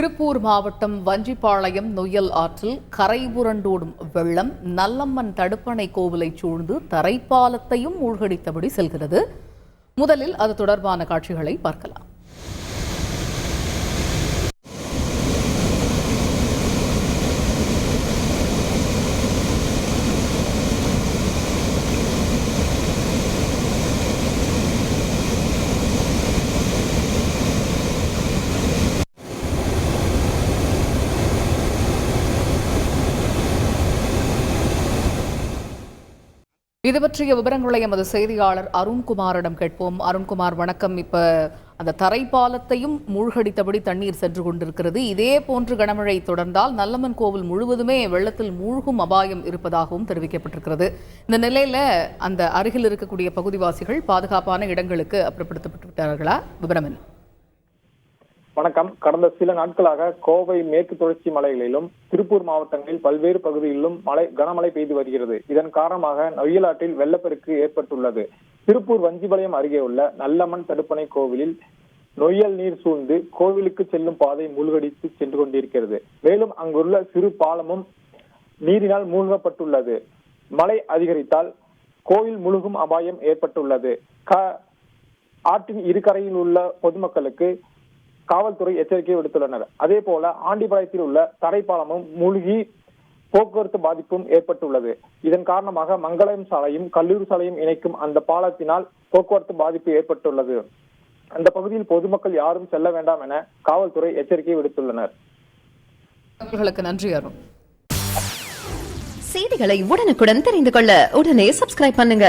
திருப்பூர் மாவட்டம் வஞ்சிப்பாளையம் நொய்யல் ஆற்றில் கரை புரண்டோடும் வெள்ளம் நல்லம்மன் தடுப்பணை கோவிலை சூழ்ந்து தரைப்பாலத்தையும் மூழ்கடித்தபடி செல்கிறது. முதலில் அது தொடர்பான காட்சிகளை பார்க்கலாம். இது பற்றிய விவரங்களை எமது செய்தியாளர் அருண்குமாரிடம் கேட்போம். அருண்குமார் வணக்கம். இப்ப அந்த தரைப்பாலத்தையும் மூழ்கடித்தபடி தண்ணீர் சென்று கொண்டிருக்கிறது. இதே போன்று கனமழை தொடர்ந்தால் நல்லம்மன் கோவில் முழுவதுமே வெள்ளத்தில் மூழ்கும் அபாயம் இருப்பதாகவும் தெரிவிக்கப்பட்டிருக்கிறது. இந்த நிலையில அந்த அருகில் இருக்கக்கூடிய பகுதிவாசிகள் பாதுகாப்பான இடங்களுக்கு அப்புறப்படுத்தப்பட்டு விட்டார்களா விவரம் என்ன? வணக்கம். கடந்த சில நாட்களாக கோவை மேற்கு தொடர்ச்சி மலைகளிலும் திருப்பூர் மாவட்டங்களில் பல்வேறு பகுதிகளிலும் மழை கனமழை பெய்து வருகிறது. இதன் காரணமாக நொய்யலாற்றில் வெள்ளப்பெருக்கு ஏற்பட்டுள்ளது. திருப்பூர் வஞ்சிபாளையம் அருகே உள்ள நல்லம்மன் தடுப்பணை கோவிலில் நொய்யல் நீர் சூழ்ந்து கோவிலுக்கு செல்லும் பாதை மூழ்கடித்து சென்று கொண்டிருக்கிறது. மேலும் அங்குள்ள சிறு பாலமும் நீரினால் மூழ்கப்பட்டுள்ளது. மழை அதிகரித்தால் கோவில் முழுகும் அபாயம் ஏற்பட்டுள்ளது. ஆற்றின் இருகரையில் உள்ள பொதுமக்களுக்கு காவல்துறை எச்சரிக்கை விடுத்துள்ளனர். அதே போல ஆண்டிபாளையத்தில் உள்ள தரைப்பாலமும் மூழ்கி போக்குவரத்து பாதிப்பும் ஏற்பட்டுள்ளது. இதன் காரணமாக மங்களம் சாலையும் கல்லூரி சாலையும் இணைக்கும் அந்த பாலத்தினால் போக்குவரத்து பாதிப்பு ஏற்பட்டுள்ளது. அந்த பகுதியில் பொதுமக்கள் யாரும் செல்ல வேண்டாம் என காவல்துறை எச்சரிக்கை விடுத்துள்ளனர். நன்றி அருண். செய்திகளை உடனுக்குடன் தெரிந்து கொள்ள உடனே சப்ஸ்கிரைப் பண்ணுங்க.